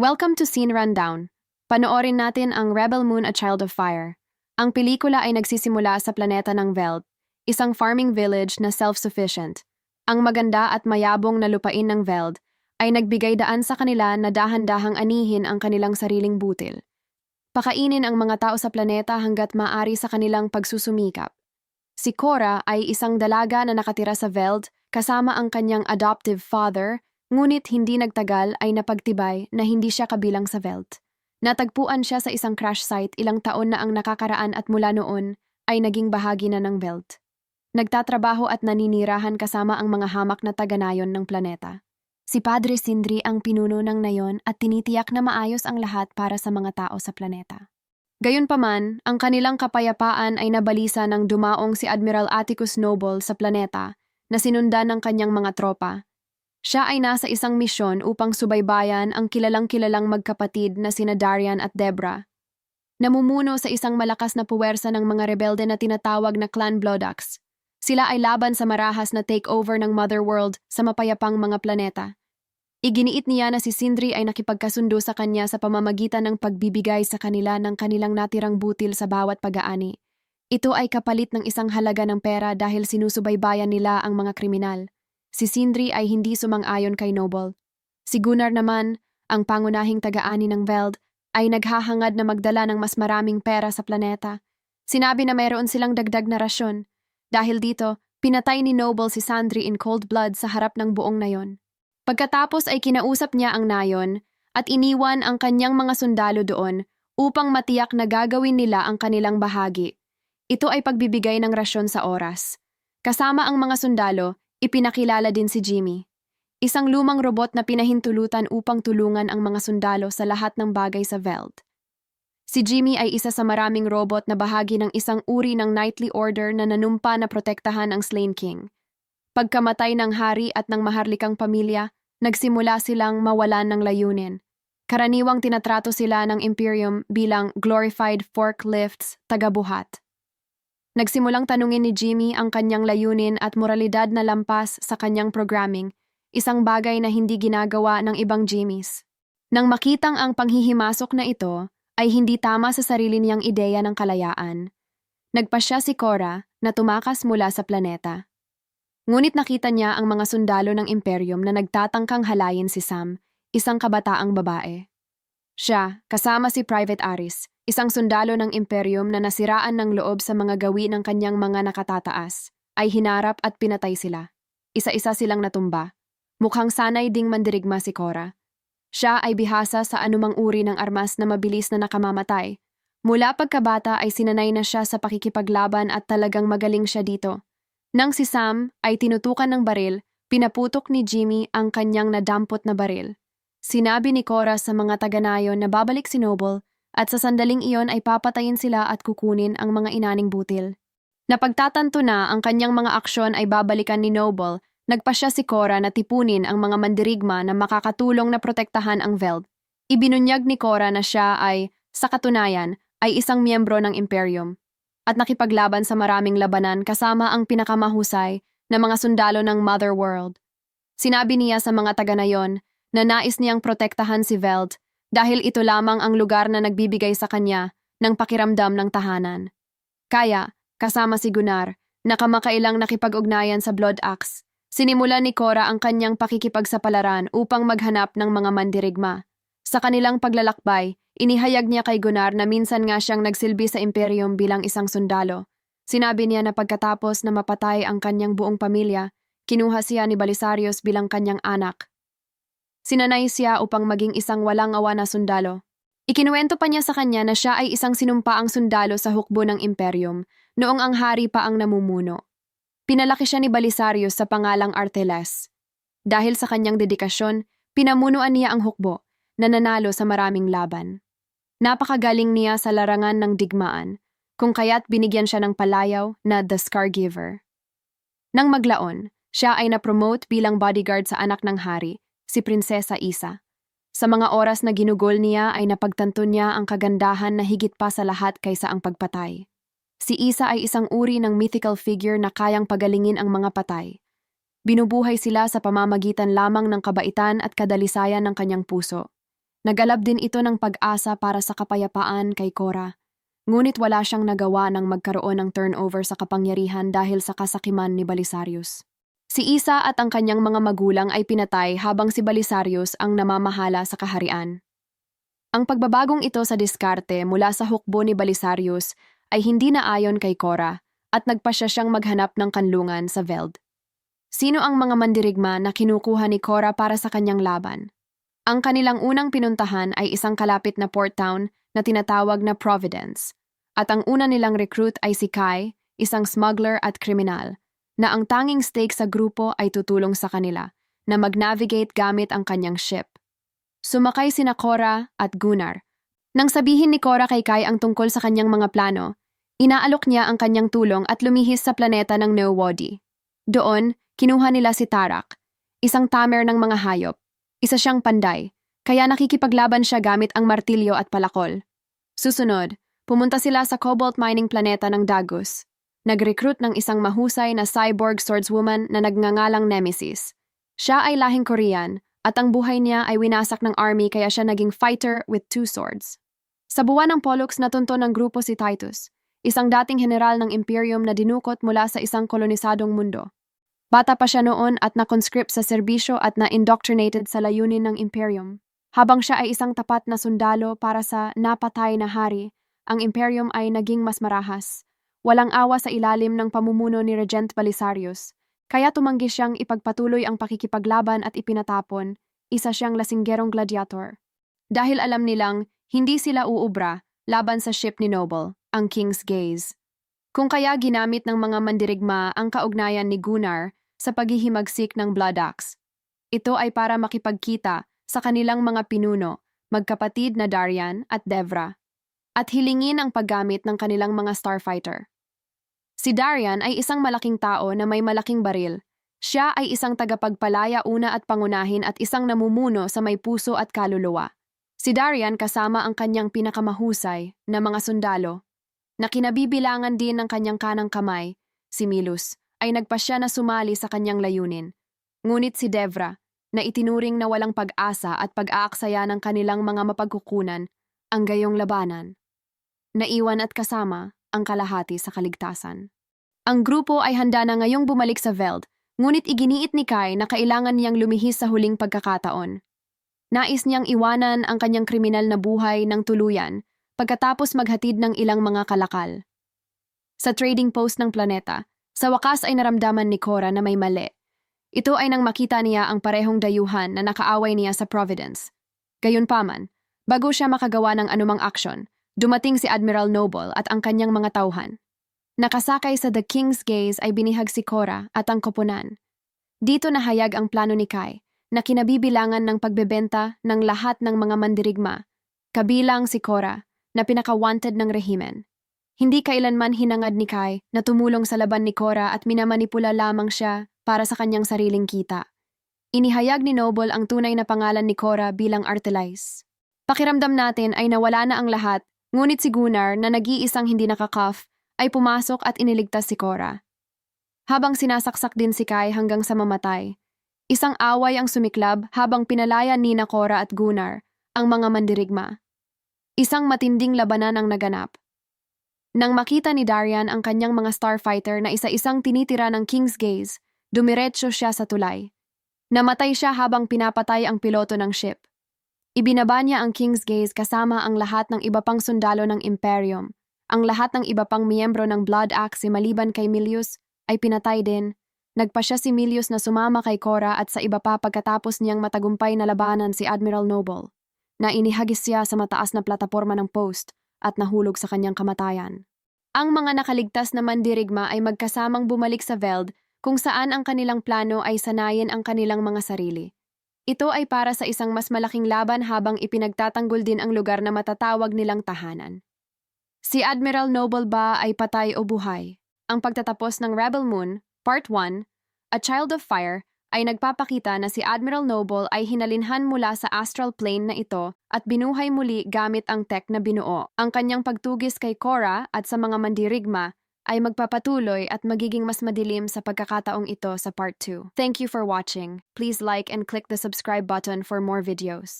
Welcome to Scene Rundown. Panoorin natin ang Rebel Moon A Child of Fire. Ang pelikula ay nagsisimula sa planeta ng Veld, isang farming village na self-sufficient. Ang maganda at mayabong na lupain ng Veld ay nagbigay daan sa kanila na dahan-dahang anihin ang kanilang sariling butil. Pakainin ang mga tao sa planeta hanggat maaari sa kanilang pagsusumikap. Si Cora ay isang dalaga na nakatira sa Veld kasama ang kanyang adoptive father, ngunit hindi nagtagal ay napagtibay na hindi siya kabilang sa Veld. Natagpuan siya sa isang crash site ilang taon na ang nakakaraan at mula noon ay naging bahagi na ng Veld. Nagtatrabaho at naninirahan kasama ang mga hamak na taga-nayon ng planeta. Si Padre Sindri ang pinuno ng nayon at tinitiyak na maayos ang lahat para sa mga tao sa planeta. Gayunpaman, ang kanilang kapayapaan ay nabalisa ng dumaong si Admiral Atticus Noble sa planeta na sinundan ng kanyang mga tropa. Siya ay nasa isang misyon upang subaybayan ang kilalang-kilalang magkapatid na sina Darian at Debra. Namumuno sa isang malakas na puwersa ng mga rebelde na tinatawag na Clan Bloodaxe. Sila ay laban sa marahas na takeover ng Mother World sa mapayapang mga planeta. Iginiit niya na si Sindri ay nakipagkasundo sa kanya sa pamamagitan ng pagbibigay sa kanila ng kanilang natirang butil sa bawat pag-aani. Ito ay kapalit ng isang halaga ng pera dahil sinusubaybayan nila ang mga kriminal. Si Sindri ay hindi sumang-ayon kay Noble. Si Gunnar naman, ang pangunahing taga-ani ng Veld, ay naghahangad na magdala ng mas maraming pera sa planeta. Sinabi na mayroon silang dagdag na rasyon. Dahil dito, pinatay ni Noble si Sandri in cold blood sa harap ng buong nayon. Pagkatapos ay kinausap niya ang nayon at iniwan ang kanyang mga sundalo doon upang matiyak na gagawin nila ang kanilang bahagi. Ito ay pagbibigay ng rasyon sa oras. Kasama ang mga sundalo, ipinakilala din si Jimmy. Isang lumang robot na pinahintulutan upang tulungan ang mga sundalo sa lahat ng bagay sa Veld. Si Jimmy ay isa sa maraming robot na bahagi ng isang uri ng knightly order na nanumpa na protektahan ang Slain King. Pagkamatay ng hari at ng maharlikang pamilya, nagsimula silang mawalan ng layunin. Karaniwang tinatrato sila ng Imperium bilang glorified forklifts tagabuhat. Nagsimulang tanungin ni Jimmy ang kanyang layunin at moralidad na lampas sa kanyang programming, isang bagay na hindi ginagawa ng ibang Jimmys. Nang makitang ang panghihimasok na ito ay hindi tama sa sarili niyang ideya ng kalayaan, nagpasya si Cora na tumakas mula sa planeta. Ngunit nakita niya ang mga sundalo ng Imperium na nagtatangkang halayin si Sam, isang kabataang babae. Siya, kasama si Private Aris, isang sundalo ng Imperium na nasiraan ng loob sa mga gawi ng kanyang mga nakatataas, ay hinarap at pinatay sila. Isa-isa silang natumba. Mukhang sanay ding mandirigma si Cora. Siya ay bihasa sa anumang uri ng armas na mabilis na nakamamatay. Mula pagkabata ay sinanay na siya sa pakikipaglaban at talagang magaling siya dito. Nang si Sam ay tinutukan ng baril, pinaputok ni Jimmy ang kanyang nadampot na baril. Sinabi ni Cora sa mga taga-nayon na babalik si Noble at sa sandaling iyon ay papatayin sila at kukunin ang mga inaning butil. Napagtatanto na ang kanyang mga aksyon ay babalikan ni Noble, nagpasya si Cora na tipunin ang mga mandirigma na makakatulong na protektahan ang Veld. Ibinunyag ni Cora na siya ay, sa katunayan, ay isang miyembro ng Imperium at nakipaglaban sa maraming labanan kasama ang pinakamahusay na mga sundalo ng Mother World. Sinabi niya sa mga taga nayon na nais niyang protektahan si Veld dahil ito lamang ang lugar na nagbibigay sa kanya ng pakiramdam ng tahanan. Kaya, kasama si Gunnar, nakamakailang nakipag-ugnayan sa Blood Axe, sinimula ni Cora ang kanyang pakikipagsapalaran upang maghanap ng mga mandirigma. Sa kanilang paglalakbay, inihayag niya kay Gunnar na minsan nga siyang nagsilbi sa Imperium bilang isang sundalo. Sinabi niya na pagkatapos na mapatay ang kanyang buong pamilya, kinuha siya ni Balisarius bilang kanyang anak. Sinanay siya upang maging isang walang awa na sundalo. Ikinuwento pa niya sa kanya na siya ay isang sinumpaang sundalo sa hukbo ng Imperium noong ang hari pa ang namumuno. Pinalaki siya ni Balisarius sa pangalang Arteles. Dahil sa kanyang dedikasyon, pinamunuan niya ang hukbo na nanalo sa maraming laban. Napakagaling niya sa larangan ng digmaan, kung kaya't binigyan siya ng palayaw na The Scargiver. Nang maglaon, siya ay na-promote bilang bodyguard sa anak ng hari, si Prinsesa Isa. Sa mga oras na ginugol niya ay napagtanto niya ang kagandahan na higit pa sa lahat kaysa ang pagpatay. Si Isa ay isang uri ng mythical figure na kayang pagalingin ang mga patay. Binubuhay sila sa pamamagitan lamang ng kabaitan at kadalisayan ng kanyang puso. Nagalab din ito ng pag-asa para sa kapayapaan kay Cora. Ngunit wala siyang nagawa ng magkaroon ng turnover sa kapangyarihan dahil sa kasakiman ni Balisarius. Si Isa at ang kanyang mga magulang ay pinatay habang si Balisarius ang namamahala sa kaharian. Ang pagbabagong ito sa diskarte mula sa hukbo ni Balisarius ay hindi na ayon kay Cora at nagpasya siyang maghanap ng kanlungan sa Veld. Sino ang mga mandirigma na kinukuha ni Cora para sa kanyang laban? Ang kanilang unang pinuntahan ay isang kalapit na port town na tinatawag na Providence. At ang una nilang recruit ay si Kai, isang smuggler at kriminal, na ang tanging stake sa grupo ay tutulong sa kanila na mag-navigate gamit ang kanyang ship. Sumakay sina Cora at Gunnar. Nang sabihin ni Cora kay Kai ang tungkol sa kanyang mga plano, inaalok niya ang kanyang tulong at lumihis sa planeta ng Neowodi. Doon, kinuha nila si Tarak, isang tamer ng mga hayop. Isa siyang panday, kaya nakikipaglaban siya gamit ang martilyo at palakol. Susunod, pumunta sila sa cobalt mining planeta ng Dagus. Nag-recruit ng isang mahusay na cyborg swordswoman na nagngangalang Nemesis. Siya ay lahing Korean at ang buhay niya ay winasak ng army kaya siya naging fighter with two swords. Sa buwan ng Pollux natunto ng grupo si Titus, isang dating general ng Imperium na dinukot mula sa isang kolonisadong mundo. Bata pa siya noon at na-conscript sa serbisyo at na-indoctrinated sa layunin ng Imperium. Habang siya ay isang tapat na sundalo para sa napatay na hari, ang Imperium ay naging mas marahas. Walang awa sa ilalim ng pamumuno ni Regent Balisarius, kaya tumanggi siyang ipagpatuloy ang pakikipaglaban at ipinatapon, isa siyang lasinggerong gladiator. Dahil alam nilang hindi sila uubra laban sa ship ni Noble, ang King's Gaze. Kung kaya ginamit ng mga mandirigma ang kaugnayan ni Gunnar sa paghihimagsik ng Blood Axe. Ito ay para makipagkita sa kanilang mga pinuno, magkapatid na Darian at Devra, at hilingin ang paggamit ng kanilang mga starfighter. Si Darian ay isang malaking tao na may malaking baril. Siya ay isang tagapagpalaya una at pangunahin at isang namumuno sa may puso at kaluluwa. Si Darian kasama ang kanyang pinakamahusay na mga sundalo, na kinabibilangan din ng kanyang kanang kamay, si Milus, ay nagpasya na sumali sa kanyang layunin. Ngunit si Devra, na itinuring na walang pag-asa at pag-aaksaya ng kanilang mga mapagkukunan, ang gayong labanan. Naiwan at kasama ang kalahati sa kaligtasan. Ang grupo ay handa na ngayong bumalik sa Veld, ngunit iginiit ni Kai na kailangan niyang lumihis sa huling pagkakataon. Nais niyang iwanan ang kanyang kriminal na buhay ng tuluyan pagkatapos maghatid ng ilang mga kalakal. Sa trading post ng planeta, sa wakas ay naramdaman ni Cora na may mali. Ito ay nang makita niya ang parehong dayuhan na nakaaway niya sa Providence. Gayunpaman, bago siya makagawa ng anumang aksyon, dumating si Admiral Noble at ang kanyang mga tauhan. Nakasakay sa The King's Gaze ay binihag si Cora at ang koponan. Dito nahayag ang plano ni Kai na kinabibilangan ng pagbebenta ng lahat ng mga mandirigma, kabilang si Cora na pinaka-wanted ng rehimen. Hindi kailanman hinangad ni Kai na tumulong sa laban ni Cora at minamanipula lamang siya para sa kanyang sariling kita. Inihayag ni Noble ang tunay na pangalan ni Cora bilang Artelais. Pakiramdam natin ay nawala na ang lahat, ngunit si Gunnar na nag-iisang hindi nakakaf ay pumasok at iniligtas si Cora. Habang sinasaksak din si Kai hanggang sa mamatay, isang away ang sumiklab habang pinalaya ni na Cora at Gunnar ang mga mandirigma. Isang matinding labanan ang naganap. Nang makita ni Darian ang kanyang mga starfighter na isa-isang tinitira ng King's Gaze, dumiretso siya sa tulay. Namatay siya habang pinapatay ang piloto ng ship. Ibinaba niya ang King's Gaze kasama ang lahat ng iba pang sundalo ng Imperium. Ang lahat ng iba pang miyembro ng Blood Axe maliban kay Milius ay pinatay din. Nagpa siya si Milius na sumama kay Cora at sa iba pa pagkatapos niyang matagumpay na labanan si Admiral Noble, na inihagis siya sa mataas na plataporma ng post at nahulog sa kanyang kamatayan. Ang mga nakaligtas na mandirigma ay magkasamang bumalik sa Veld kung saan ang kanilang plano ay sanayin ang kanilang mga sarili. Ito ay para sa isang mas malaking laban habang ipinagtatanggol din ang lugar na matatawag nilang tahanan. Si Admiral Noble ba ay patay o buhay? Ang pagtatapos ng Rebel Moon, Part 1, A Child of Fire, ay nagpapakita na si Admiral Noble ay hinalinhan mula sa astral plane na ito at binuhay muli gamit ang tech na binuo. Ang kanyang pagtugis kay Cora at sa mga mandirigma ay magpapatuloy at magiging mas madilim sa pagkakataong ito sa part 2. Thank you for watching. Please like and click the subscribe button for more videos.